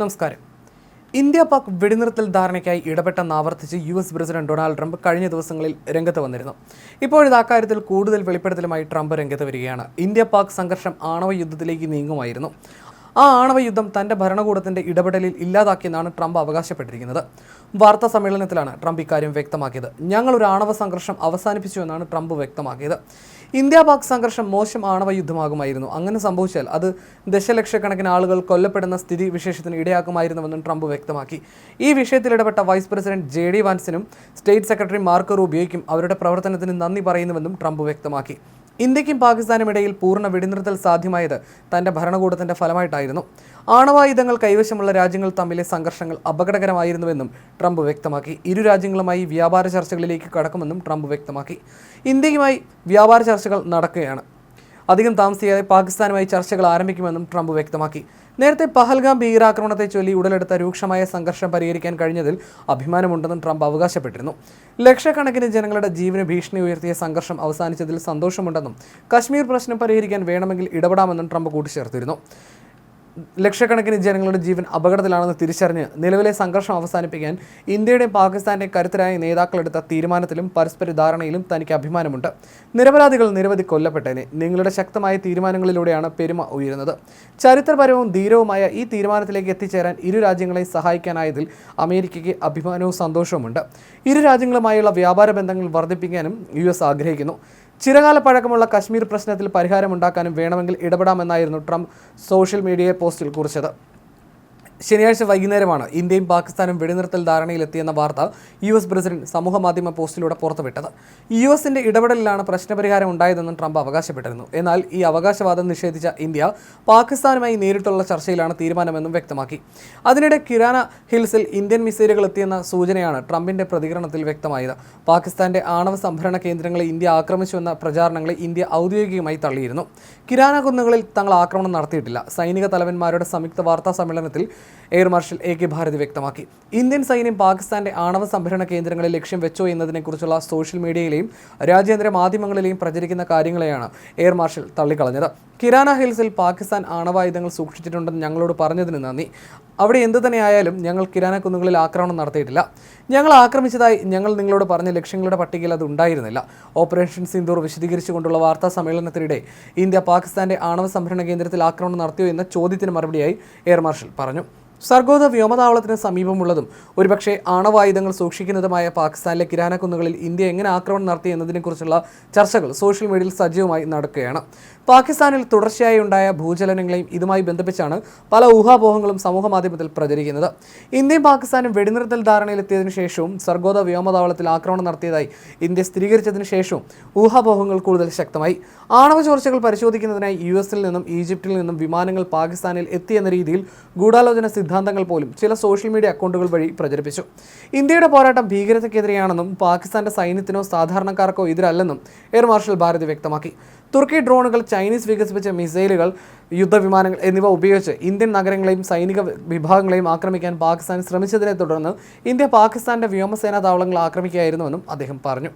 നമസ്കാരം. ഇന്ത്യ പാക് വെടിനിർത്തൽ ധാരണയ്ക്കായി ഇടപെട്ടെന്ന് ആവർത്തിച്ച് U S president Donald Trump കഴിഞ്ഞ ദിവസങ്ങളിൽ രംഗത്ത് വന്നിരുന്നു. ഇപ്പോഴിത് അക്കാര്യത്തിൽ കൂടുതൽ വെളിപ്പെടുത്തലുമായി ട്രംപ് രംഗത്ത് വരികയാണ്. ഇന്ത്യ പാക് സംഘർഷം ആണവ യുദ്ധത്തിലേക്ക് നീങ്ങുമായിരുന്നു. ആ ആണവ യുദ്ധം തന്റെ ഭരണകൂടത്തിന്റെ ഇടപെടലിൽ ഇല്ലാതാക്കിയെന്നാണ് ട്രംപ് അവകാശപ്പെട്ടിരിക്കുന്നത്. വാർത്താ സമ്മേളനത്തിലാണ് ട്രംപ് ഇക്കാര്യം വ്യക്തമാക്കിയത്. ഞങ്ങൾ ഒരു ആണവ സംഘർഷം അവസാനിപ്പിച്ചു എന്നാണ് ട്രംപ് വ്യക്തമാക്കിയത്. ഇന്ത്യ പാക് സംഘർഷം മോശം ആണവ യുദ്ധമാകുമായിരുന്നു. അങ്ങനെ സംഭവിച്ചാൽ അത് ദശലക്ഷക്കണക്കിന് ആളുകൾ കൊല്ലപ്പെടുന്ന സ്ഥിതി വിശേഷത്തിന് ഇടയാക്കുമായിരുന്നുവെന്നും ട്രംപ് വ്യക്തമാക്കി. ഈ വിഷയത്തിൽ ഇടപെട്ട വൈസ് പ്രസിഡന്റ് ജെ ഡി വാൻസിനും സ്റ്റേറ്റ് സെക്രട്ടറി മാർക്കർ റൂബിയോയ്ക്കും അവരുടെ പ്രവർത്തനത്തിന് നന്ദി പറയുന്നുവെന്നും ട്രംപ് വ്യക്തമാക്കി. ഇന്ത്യക്കും പാകിസ്ഥാനും ഇടയിൽ പൂർണ വെടിനിർത്തൽ സാധ്യമായത് തന്റെ ഭരണകൂടത്തിന്റെ ഫലമായിട്ടായിരുന്നു. ആണവായുധങ്ങൾ കൈവശമുള്ള രാജ്യങ്ങൾ തമ്മിലെ സംഘർഷങ്ങൾ അപകടകരമായിരുന്നുവെന്നും ട്രംപ് വ്യക്തമാക്കി. ഇരു രാജ്യങ്ങളുമായി വ്യാപാര ചർച്ചകളിലേക്ക് കടക്കുമെന്നും ട്രംപ് വ്യക്തമാക്കി. ഇന്ത്യയുമായി വ്യാപാര ചർച്ചകൾ നടക്കുകയാണ്. അധികം താമസിയാതെ പാകിസ്ഥാനുമായി ചർച്ചകൾ ആരംഭിക്കുമെന്നും ട്രംപ് വ്യക്തമാക്കി. നേരത്തെ പഹൽഗാം ഭീകരാക്രമണത്തെ ചൊല്ലി ഉടലെടുത്ത രൂക്ഷമായ സംഘർഷം പരിഹരിക്കാൻ കഴിഞ്ഞതിൽ അഭിമാനമുണ്ടെന്നും ട്രംപ് അവകാശപ്പെട്ടിരുന്നു. ലക്ഷക്കണക്കിന് ജനങ്ങളുടെ ജീവന് ഭീഷണി ഉയർത്തിയ സംഘർഷം അവസാനിച്ചതിൽ സന്തോഷമുണ്ടെന്നും കശ്മീർ പ്രശ്നം പരിഹരിക്കാൻ വേണമെങ്കിൽ ഇടപെടാമെന്നും ട്രംപ് കൂട്ടിച്ചേർത്തിരുന്നു. ലക്ഷക്കണക്കിന് ജനങ്ങളുടെ ജീവൻ അപകടത്തിലാണെന്ന് തിരിച്ചറിഞ്ഞ് നിലവിലെ സംഘർഷം അവസാനിപ്പിക്കാൻ ഇന്ത്യയുടെയും പാകിസ്ഥാന്റെയും കരുത്തരായ നേതാക്കളെടുത്ത തീരുമാനത്തിലും പരസ്പര ധാരണയിലും തനിക്ക് അഭിമാനമുണ്ട്. നിരപരാധികൾ നിരവധി കൊല്ലപ്പെട്ടേനെ. നിങ്ങളുടെ ശക്തമായ തീരുമാനങ്ങളിലൂടെയാണ് പെരുമ ഉയരുന്നത്. ചരിത്രപരവും ധീരവുമായ ഈ തീരുമാനത്തിലേക്ക് എത്തിച്ചേരാൻ ഇരു രാജ്യങ്ങളെയും സഹായിക്കാനായതിൽ അമേരിക്കയ്ക്ക് അഭിമാനവും സന്തോഷവുമുണ്ട്. ഇരു രാജ്യങ്ങളുമായുള്ള വ്യാപാര ബന്ധങ്ങൾ വർദ്ധിപ്പിക്കാനും യു ആഗ്രഹിക്കുന്നു. ചിരകാല പഴക്കമുള്ള കശ്മീർ പ്രശ്നത്തിൽ പരിഹാരമുണ്ടാക്കാനും വേണമെങ്കിൽ ഇടപെടാമെന്നായിരുന്നു ട്രംപ് സോഷ്യൽ മീഡിയ പോസ്റ്റിൽ കുറിച്ചത്. ശനിയാഴ്ച വൈകുന്നേരമാണ് ഇന്ത്യയും പാകിസ്ഥാനും വെടിനിർത്തൽ ധാരണയിലെത്തിയെന്ന വാർത്ത യു എസ് പ്രസിഡന്റ് സമൂഹമാധ്യമ പോസ്റ്റിലൂടെ പുറത്തുവിട്ടത്. യു എസിന്റെ ഇടപെടലിലാണ് പ്രശ്നപരിഹാരം ഉണ്ടായതെന്നും ട്രംപ് അവകാശപ്പെട്ടിരുന്നു. എന്നാൽ ഈ അവകാശവാദം നിഷേധിച്ച ഇന്ത്യ പാകിസ്ഥാനുമായി നേരിട്ടുള്ള ചർച്ചയിലാണ് തീരുമാനമെന്നും വ്യക്തമാക്കി. അതിനിടെ കിരാന ഹിൽസിൽ ഇന്ത്യൻ മിസൈലുകൾ എത്തിയെന്ന സൂചനയാണ് ട്രംപിന്റെ പ്രതികരണത്തിൽ വ്യക്തമായത്. പാകിസ്ഥാന്റെ ആണവ സംഭരണ കേന്ദ്രങ്ങളെ ഇന്ത്യ ആക്രമിച്ചുവെന്ന പ്രചാരണങ്ങളെ ഇന്ത്യ ഔദ്യോഗികമായി തള്ളിയിരുന്നു. കിരാന കുന്നുകളിൽ തങ്ങൾ ആക്രമണം നടത്തിയിട്ടില്ല. സൈനിക തലവന്മാരുടെ സംയുക്ത വാർത്താ സമ്മേളനത്തിൽ air marshal A K Bharti വ്യക്തമാക്കി. ഇന്ത്യൻ സൈന്യം പാകിസ്ഥാന്റെ ആണവ സംഭരണ കേന്ദ്രങ്ങളെ ലക്ഷ്യം വെച്ചോ എന്നതിനെക്കുറിച്ചുള്ള സോഷ്യൽ മീഡിയയിലെയും രാജ്യാന്തര മാധ്യമങ്ങളിലെയും പ്രചരിക്കുന്ന കാര്യങ്ങളെയാണ് എയർ മാർഷൽ തള്ളിക്കളഞ്ഞത്. കിരാന ഹിൽസിൽ പാകിസ്ഥാൻ ആണവായുധങ്ങൾ സൂക്ഷിച്ചിട്ടുണ്ടെന്ന് ഞങ്ങളോട് പറഞ്ഞതിന് നന്ദി. അവിടെ എന്തു തന്നെയായാലും ഞങ്ങൾ കിരാന കുന്നുകളിൽ ആക്രമണം നടത്തിയിട്ടില്ല. ഞങ്ങൾ ആക്രമിച്ചതായി ഞങ്ങൾ നിങ്ങളോട് പറഞ്ഞ ലക്ഷ്യങ്ങളുടെ പട്ടികയിൽ അത് ഉണ്ടായിരുന്നില്ല. ഓപ്പറേഷൻ സിന്ദൂർ വിശദീകരിച്ചുകൊണ്ടുള്ള വാർത്താ സമ്മേളനത്തിനിടെ ഇന്ത്യ പാകിസ്ഥാന്റെ ആണവ സംഭരണ കേന്ദ്രത്തിൽ ആക്രമണം നടത്തിയോ എന്ന ചോദ്യത്തിന് മറുപടിയായി എയർ മാർഷൽ പറഞ്ഞു. സർഗോദ വ്യോമതാവളത്തിന് സമീപമുള്ളതും ഒരുപക്ഷെ ആണവായുധങ്ങൾ സൂക്ഷിക്കുന്നതുമായ പാകിസ്ഥാനിലെ കിരാനക്കുന്നുകളിൽ ഇന്ത്യ എങ്ങനെ ആക്രമണം നടത്തി എന്നതിനെക്കുറിച്ചുള്ള ചർച്ചകൾ സോഷ്യൽ മീഡിയയിൽ സജീവമായി നടക്കുകയാണ്. പാകിസ്ഥാനിൽ തുടർച്ചയായി ഉണ്ടായ ഭൂചലനങ്ങളെയും ഇതുമായി ബന്ധിപ്പിച്ചാണ് പല ഊഹാപോഹങ്ങളും സമൂഹ മാധ്യമത്തിൽ പ്രചരിക്കുന്നത്. ഇന്ത്യയും പാകിസ്ഥാനും വെടിനിർത്തൽ ധാരണയിലെത്തിയതിനു ശേഷവും സർഗോദ വ്യോമതാവളത്തിൽ ആക്രമണം നടത്തിയതായി ഇന്ത്യ സ്ഥിരീകരിച്ചതിനു ശേഷവും ഊഹാപോഹങ്ങൾ കൂടുതൽ ശക്തമായി. ആണവ ചോർച്ചകൾ പരിശോധിക്കുന്നതിനായി യു എസിൽ നിന്നും ഈജിപ്തിൽ നിന്നും വിമാനങ്ങൾ പാകിസ്ഥാനിൽ എത്തിയെന്ന രീതിയിൽ ഗൂഢാലോചന സിദ്ധാന്തങ്ങൾ പോലും ചില സോഷ്യൽ മീഡിയ അക്കൗണ്ടുകൾ വഴി പ്രചരിപ്പിച്ചു. ഇന്ത്യയുടെ പോരാട്ടം ഭീകരതയ്ക്കെതിരെയാണെന്നും പാകിസ്ഥാന്റെ സൈന്യത്തിനോ സാധാരണക്കാർക്കോ എതിരല്ലെന്നും എയർ മാർഷൽ ഭാരതി വ്യക്തമാക്കി. തുർക്കി ഡ്രോണുകൾ ചൈനീസ് വികസിപ്പിച്ച മിസൈലുകൾ യുദ്ധവിമാനങ്ങൾ എന്നിവ ഉപയോഗിച്ച് ഇന്ത്യൻ നഗരങ്ങളെയും സൈനിക വിഭാഗങ്ങളെയും ആക്രമിക്കാൻ പാകിസ്ഥാൻ ശ്രമിച്ചതിനെ തുടർന്ന് ഇന്ത്യ പാകിസ്ഥാന്റെ വ്യോമസേനാ താവളങ്ങൾ ആക്രമിക്കുകയായിരുന്നുവെന്നും അദ്ദേഹം പറഞ്ഞു.